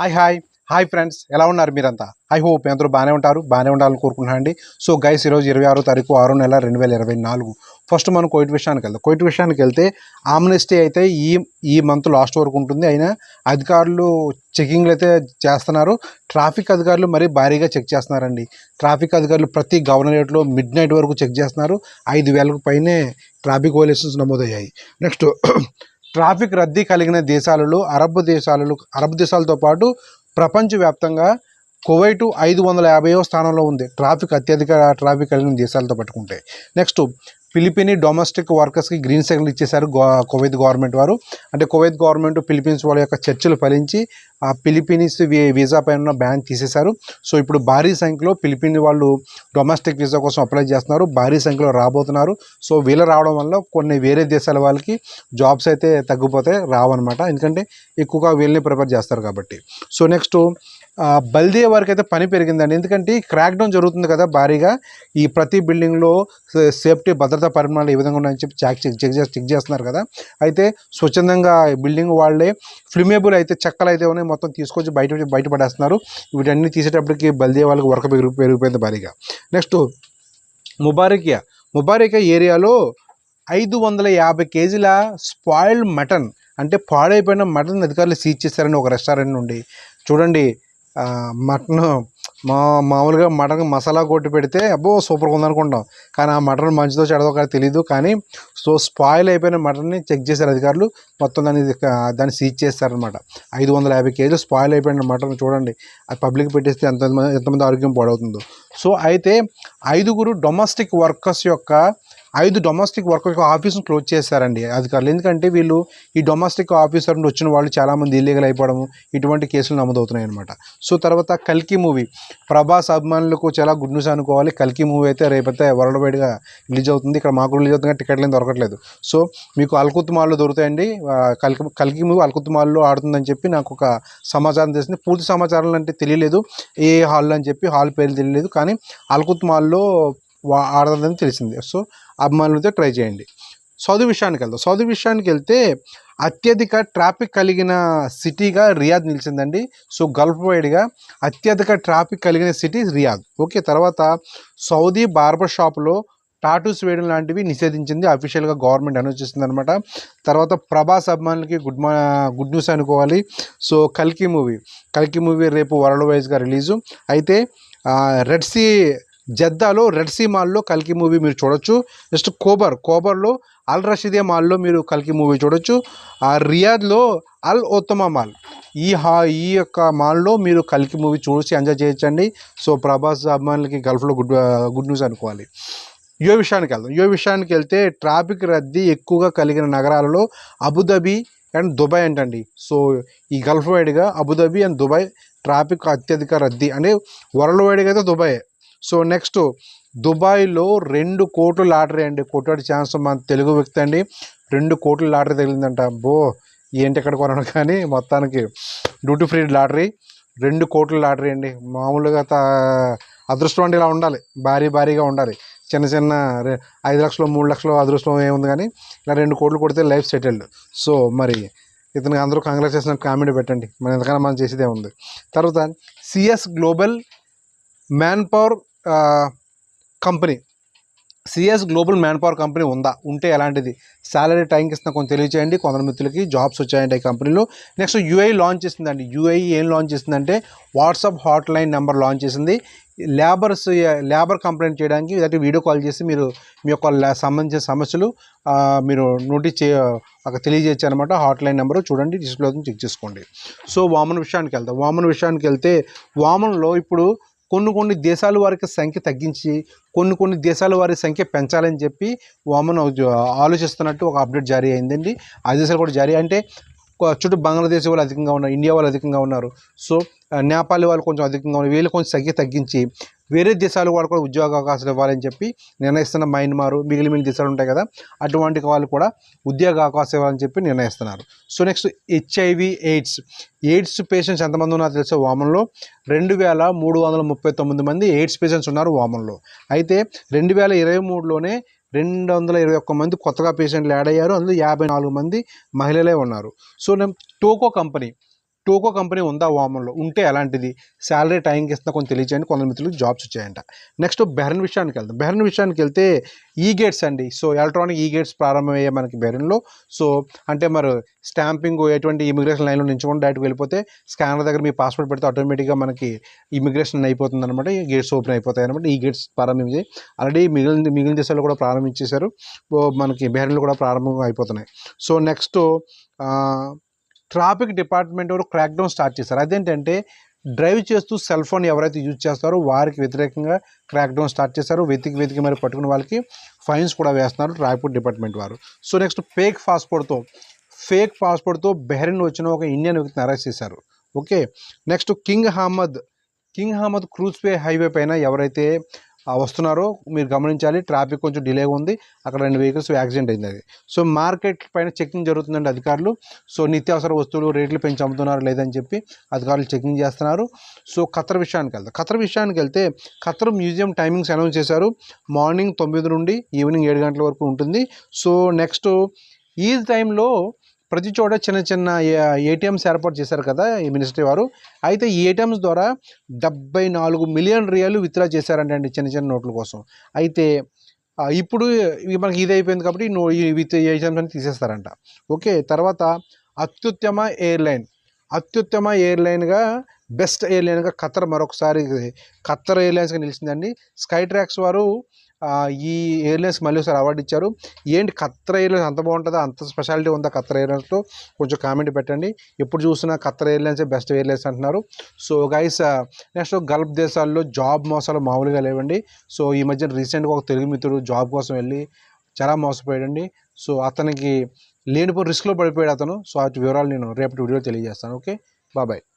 Hi hi. Hi friends. ఎలా ఉన్నారు మీరంతా? ఐ హోప్ అందరూ బాగానే ఉంటారు బాగానే ఉండాలని కోరుకుంటున్నాను అండి సో గైస్ ఈరోజు ఇరవై ఆరో తారీఖు ఆరు నెల రెండు వేల ఇరవై నాలుగు. ఫస్ట్ మనం కోయిట్ విషయానికి వెళ్దాం. కోయిట్ విషయానికి వెళ్తే ఆమ్నెస్టీ అయితే ఈ ఈ మంత్ లాస్ట్ వరకు ఉంటుంది. అయినా అధికారులు చెకింగ్లు అయితే చేస్తున్నారు. ట్రాఫిక్ అధికారులు మరీ భారీగా చెక్ చేస్తున్నారండి. ట్రాఫిక్ అధికారులు ప్రతి గవర్నరేట్లో మిడ్ నైట్ వరకు చెక్ చేస్తున్నారు. ఐదు వేలకు పైనే ట్రాఫిక్ వైలేషన్స్ నమోదయ్యాయి. నెక్స్ట్ ట్రాఫిక్ రద్దీ కలిగిన దేశాలలో అరబ్ దేశాలలో అరబ్ దేశాలతో పాటు ప్రపంచవ్యాప్తంగా కువైటు ఐదు వందల యాభైవ స్థానంలో ఉంది. ట్రాఫిక్ అత్యధిక ట్రాఫిక్ కలిగిన దేశాలతో పట్టుకుంటే. నెక్స్ట్ ఫిలిపిని డొమెస్టిక్ వర్కర్స్కి గ్రీన్ సిగ్నల్ ఇచ్చేశారు గో కువైత్ గవర్నమెంట్ వారు. అంటే కువైత్ గవర్నమెంట్ ఫిలిపీన్స్ వాళ్ళ యొక్క చర్చలు ఫలించి ఆ ఫిలిపీన్స్ వీసా పైన ఉన్న బ్యాన్ తీసేశారు. సో ఇప్పుడు భారీ సంఖ్యలో ఫిలిపిన్ వాళ్ళు డొమెస్టిక్ వీసా కోసం అప్లై చేస్తున్నారు. భారీ సంఖ్యలో రాబోతున్నారు. సో వీళ్ళు రావడం వల్ల కొన్ని వేరే దేశాల వాళ్ళకి జాబ్స్ అయితే తగ్గిపోతాయి రావన్నమాట. ఎందుకంటే ఎక్కువగా వీళ్ళని ప్రిపేర్ చేస్తారు కాబట్టి. సో నెక్స్ట్ బల్దే వారికి అయితే పని పెరిగిందండి. ఎందుకంటే క్రాక్ డౌన్ జరుగుతుంది కదా భారీగా. ఈ ప్రతి బిల్డింగ్లో సేఫ్టీ భద్రతా పరిమాణాలు ఏ విధంగా ఉన్నాయని చెప్పి చెక్ చెక్ చెక్ చేసి చెక్ చేస్తున్నారు కదా. అయితే స్వచ్ఛందంగా బిల్డింగ్ వాళ్ళే ఫ్లిమేబుల్ అయితే చెక్కలు అయితే ఉన్నాయి. మొత్తం తీసుకొచ్చి బయట బయట పడేస్తున్నారు వీటన్ని తీసేటప్పటికి బల్దే వాళ్ళకి వర్క్ పెరిగి పెరిగిపోయింది భారీగా. నెక్స్ట్ ముబారకియా. ముబారకియా ఏరియాలో ఐదు వందల యాభై కేజీల స్పాయిల్డ్ మటన్ అంటే పాడైపోయిన మటన్ అధికారులు సీజ్ చేశారని ఒక రెస్టారెంట్ నుండి. చూడండి మటన్ మా మామూలుగా మటన్ మసాలా కొట్టి పెడితే అబ్బో సూపర్గా ఉందనుకుంటాం కానీ ఆ మటన్ మంచిదో చెడదో కానీ తెలియదు కానీ సో స్పాయిల్ అయిపోయిన మటన్ని చెక్ చేశారు అధికారులు. మొత్తం దాన్ని దాన్ని సీజ్ చేస్తారనమాట ఐదు వందల యాభై కేజీలు స్పాయిల్ అయిపోయిన మటన్ చూడండి. అది పబ్లిక్ పెట్టేస్తే ఎంతమంది ఎంతమంది ఆరోగ్యం పాడవుతుందో. సో అయితే ఐదుగురు డొమెస్టిక్ వర్కర్స్ యొక్క ఐదు డొమెస్టిక్ వర్కర్కి యొక్క ఆఫీస్ను క్లోజ్ చేశారండి అధికారులు. ఎందుకంటే వీళ్ళు ఈ డొమెస్టిక్ ఆఫీసర్ నుండి వచ్చిన వాళ్ళు చాలామంది ఇల్లీగల్ అయిపోవడము ఇటువంటి కేసులు నమోదవుతున్నాయి అనమాట సో తర్వాత కల్కి మూవీ. ప్రభాస్ అభిమానులకు చాలా గుడ్ న్యూస్ అనుకోవాలి. కల్కి మూవీ అయితే రేపైతే వరల్డ్ వైడ్గా రిలీజ్ అవుతుంది. ఇక్కడ మాకు రిలీజ్ అవుతుంది టికెట్లు ఏం దొరకట్లేదు. సో మీకు అల్కుత్ మాల్లో దొరుకుతాయండి. కల్కి కల్కి మూవీ అల్కుత్ మాల్లో ఆడుతుందని చెప్పి నాకు ఒక సమాచారం తెలిసింది. పూర్తి సమాచారం అంటే తెలియలేదు. ఏ హాల్ అని చెప్పి హాల్ పేరు తెలియలేదు. కానీ అల్కుత్ మాల్లో వా ఆడదని తెలిసింది. సో అభిమానులతో ట్రై చేయండి. సౌదీ విషయానికి వెళ్దాం. సౌదీ విషయానికి వెళ్తే అత్యధిక ట్రాఫిక్ కలిగిన సిటీగా రియాద్ నిలిచిందండి. సో గల్ఫ్ వైడ్గా అత్యధిక ట్రాఫిక్ కలిగిన సిటీ రియాద్. ఓకే తర్వాత సౌదీ బార్బర్ షాప్లో టాటూస్ వేయడం లాంటివి నిషేధించింది. అఫీషియల్గా గవర్నమెంట్ అనౌన్స్ చేసింది అనమాట తర్వాత ప్రభాస్ అభిమానులకి గుడ్ మా గుడ్ న్యూస్ అనుకోవాలి. సో కల్కి మూవీ కల్కి మూవీ రేపు వరల్డ్ వైజ్గా రిలీజు అయితే రెడ్ సీ జద్దాలో రెడ్ సీ మాల్లో కల్కి మూవీ మీరు చూడొచ్చు. నెక్స్ట్ కోబర్ కోబర్లో అల్ రషీదే మాల్లో మీరు కల్కి మూవీ చూడొచ్చు. ఆ రియాద్లో అల్ ఉత్తమ మాల్. ఈ హా ఈ యొక్క మాల్లో మీరు కల్కి మూవీ చూసి ఎంజాయ్ చేయొచ్చండి. సో ప్రభాస్ అభిమానులకి గల్ఫ్లో గుడ్ గుడ్ న్యూస్ అనుకోవాలి. యువ విషయానికి వెళ్దాం. యువ విషయానికి వెళ్తే ట్రాఫిక్ రద్దీ ఎక్కువగా కలిగిన నగరాలలో అబుదాబి అండ్ దుబాయ్ అంటండి. సో ఈ గల్ఫ్ వైడ్గా Abu Dhabi and Dubai traffic అత్యధిక రద్దీ. అంటే వరల్డ్ వైడ్గా అయితే దుబాయ్. సో నెక్స్ట్ దుబాయ్లో రెండు కోట్లు లాటరీ అండి. కొట్టాడు ఛాన్స్ మన తెలుగు వ్యక్తి అండి. రెండు కోట్ల లాటరీ తగిలిందంట. బో ఏంటి ఎక్కడ కొనడం కానీ మొత్తానికి డ్యూటీ ఫ్రీ లాటరీ. రెండు కోట్ల లాటరీ అండి. మామూలుగా తా అదృష్టం అంటే ఇలా ఉండాలి. భారీ భారీగా ఉండాలి. చిన్న చిన్న ఐదు లక్షలు మూడు లక్షలు అదృష్టం ఏముంది కానీ ఇలా రెండు కోట్లు కొడితే లైఫ్ సెటిల్డ్. సో మరి ఇతనికి అందరూ కంగ్రాచులేషన్ కామెంట్ పెట్టండి. మన ఎంతకన్నా మనం చేసేదే ఉంది తర్వాత CS global manpower company CS global manpower company ఉందా? ఉంటే ఎలాంటిది? సాలరీ టైంకి ఇస్తున్న కొంచెం తెలియచేయండి. కొందరు మిత్రులకి జాబ్స్ వచ్చాయండి ఈ కంపెనీలో. నెక్స్ట్ యూఐ లాంచ్ చేసిందండి. యూఐ ఏం లాంచ్ చేసిందంటే WhatsApp hotline number launch చేసింది. లేబర్స్ లేబర్ కంప్లైంట్ చేయడానికి లేదంటే వీడియో కాల్ చేసి మీరు మీ యొక్క సంబంధించిన సమస్యలు మీరు నోటీస్ చే ఒక తెలియజేయచ్చు అనమాట హాట్ లైన్ నెంబర్ చూడండి డిస్ప్లే చెక్ చేసుకోండి. సో వామన్ విషయానికి వెళ్తాం వామన్ విషయానికి వెళ్తే వామన్లో ఇప్పుడు కొన్ని కొన్ని దేశాల వారికి సంఖ్య తగ్గించి కొన్ని కొన్ని దేశాల వారి సంఖ్య పెంచాలని చెప్పి వామన్ ఆలోచిస్తున్నట్టు ఒక అప్డేట్ జారీ అయిందండి. ఆ దేశాలు కూడా జారీ. అంటే చుట్టూ బంగ్లాదేశ్ వాళ్ళు అధికంగా ఉన్నారు ఇండియా వాళ్ళు అధికంగా ఉన్నారు. సో నేపాల్ వాళ్ళు కొంచెం అధికంగా ఉన్నారు. వీళ్ళు కొంచెం సంఖ్య తగ్గించి వేరే దేశాలు వాళ్ళు కూడా ఉద్యోగ అవకాశాలు ఇవ్వాలని చెప్పి నిర్ణయిస్తున్న మయన్మార్ మిగిలి మిగిలిన దేశాలు ఉంటాయి కదా అటువంటి వాళ్ళు కూడా ఉద్యోగ అవకాశం ఇవ్వాలని చెప్పి నిర్ణయిస్తున్నారు. So next HIV AIDS AIDS patients ఎంతమంది ఉన్నారో తెలుసా వామన్లో? రెండు వేల మూడు వందల ముప్పై తొమ్మిది మంది ఎయిడ్స్ పేషెంట్స్ ఉన్నారు వామన్లో. అయితే రెండు వేల ఇరవై మూడులోనే రెండు వందల ఇరవై ఒక్క మంది కొత్తగా పేషెంట్లు యాడ్ అయ్యారు అందులో యాభై నాలుగు మంది మహిళలే ఉన్నారు. సో నేను టోకో కంపెనీ టోకో కంపెనీ ఉందా వామన్లో? ఉంటే ఎలాంటిది? శాలరీ టైంకి ఇస్తున్నా కొంచెం తెలియచేయండి కొందరు మిత్రులకు జాబ్స్ వచ్చాయంట. నెక్స్ట్ బెహ్రన్ విషయానికి వెళ్దాం. బెహ్రన్ విషయానికి వెళ్తే ఈ గేట్స్ అండి. సో ఎలక్ట్రానిక్ ఈ గేట్స్ ప్రారంభమయ్యే మనకి బెహ్రన్లో. సో అంటే మరి స్టాంపింగ్ ఎటువంటి ఇమిగ్రేషన్ లైన్లో నించుకొని డైరెక్ట్ వెళ్ళిపోతే స్కానర్ దగ్గర మీ పాస్పోర్ట్ పెడితే ఆటోమేటిక్గా మనకి ఇమిగ్రేషన్ అయిపోతుంది అనమాట ఈ గేట్స్ ఓపెన్ అయిపోతాయి అనమాట ఈ గేట్స్ ప్రారంభించి ఆల్రెడీ మిగిలిన మిగిలిన దేశాల్లో కూడా ప్రారంభించేశారు. మనకి బెహ్రన్లో కూడా ప్రారంభం అయిపోతున్నాయి. సో నెక్స్ట్ ట్రాఫిక్ డిపార్ట్మెంట్ కూడా క్రాక్ డౌన్ స్టార్ట్ చేశారు. అదేంటంటే డ్రైవ్ చేస్తూ సెల్ ఫోన్ ఎవరైతే యూజ్ చేస్తారో వారికి వ్యతిరేకంగా క్రాక్ డౌన్ స్టార్ట్ చేశారు. వెతికి వెతికి మరి పట్టుకున్న వాళ్ళకి ఫైన్స్ కూడా వేస్తున్నారు ట్రాఫిక్ డిపార్ట్మెంట్ వారు. సో నెక్స్ట్ ఫేక్ పాస్పోర్ట్తో ఫేక్ పాస్పోర్ట్తో బెహ్రెన్ వచ్చిన ఒక ఇండియన్ వ్యక్తిని అరెస్ట్ చేశారు. Okay? Next King Ahmad King Ahmad క్రూజ్వే highway పైన ఎవరైతే వస్తున్నారో. మీరు గమనించాలి ట్రాఫిక్ కొంచెం డిలే ఉంది. అక్కడ రెండు వెహికల్స్ యాక్సిడెంట్ అయింది అది. సో మార్కెట్ పైన చెకింగ్ జరుగుతుందండి అధికారులు. సో నిత్యావసర వస్తువులు రేట్లు పెంచి అమ్ముతున్నారు లేదని చెప్పి అధికారులు చెకింగ్ చేస్తున్నారు. సో ఖతర్ విషయానికి వెళ్తే ఖతర్ విషయానికి వెళ్తే ఖతర్ మ్యూజియం టైమింగ్స్ అనౌన్స్ చేశారు. మార్నింగ్ తొమ్మిది నుండి ఈవినింగ్ ఏడు గంటల వరకు ఉంటుంది. సో నెక్స్ట్ ఈ టైంలో ప్రతి చోట చిన్న చిన్న ఏటీఎంస్ ఏర్పాటు చేశారు కదా ఈ మినిస్ట్రీ వారు. అయితే ఈ ఏటీఎంస్ ద్వారా డెబ్బై నాలుగు మిలియన్ రియాలు విత్డ్రా చేశారంటే అండి చిన్న చిన్న నోట్ల కోసం. అయితే ఇప్పుడు మనకి ఇది అయిపోయింది కాబట్టి నో ఈ విత్ ఏటీఎంస్ అని తీసేస్తారంట. ఓకే తర్వాత అత్యుత్తమ ఎయిర్లైన్. అత్యుత్తమ ఎయిర్లైన్గా బెస్ట్ ఎయిర్లైన్గా ఖత్తర్ మరొకసారి ఖత్తర్ ఎయిర్లైన్స్గా నిలిచిందండి. స్కై ట్రాక్స్ వారు ఈ ఎయిర్లైన్స్ మళ్ళీ ఒకసారి అవార్డు ఇచ్చారు. ఏంటి ఖత్తర్ ఎయిర్లైన్స్ అంత బాగుంటుందా? అంత స్పెషాలిటీ ఉందా ఖత్తర్ ఎయిర్లైన్స్లో కొంచెం కామెంట్ పెట్టండి. ఎప్పుడు చూసినా ఖత్తర్ ఎయిర్లైన్సే బెస్ట్ ఎయిర్లైన్స్ అంటున్నారు. సో గైస్ నెక్స్ట్ గల్ఫ్ దేశాల్లో జాబ్ మోసాలు మామూలుగా లేవండి. సో ఈ మధ్యన రీసెంట్గా ఒక తెలుగు మిత్రుడు జాబ్ కోసం వెళ్ళి చాలా మోసపోయాడండి. సో అతనికి లేనిపోయిన రిస్క్లో పడిపోయాడు అతను. సో వాటి వివరాలు నేను రేపటి వీడియో తెలియజేస్తాను. ఓకే బాబాయ్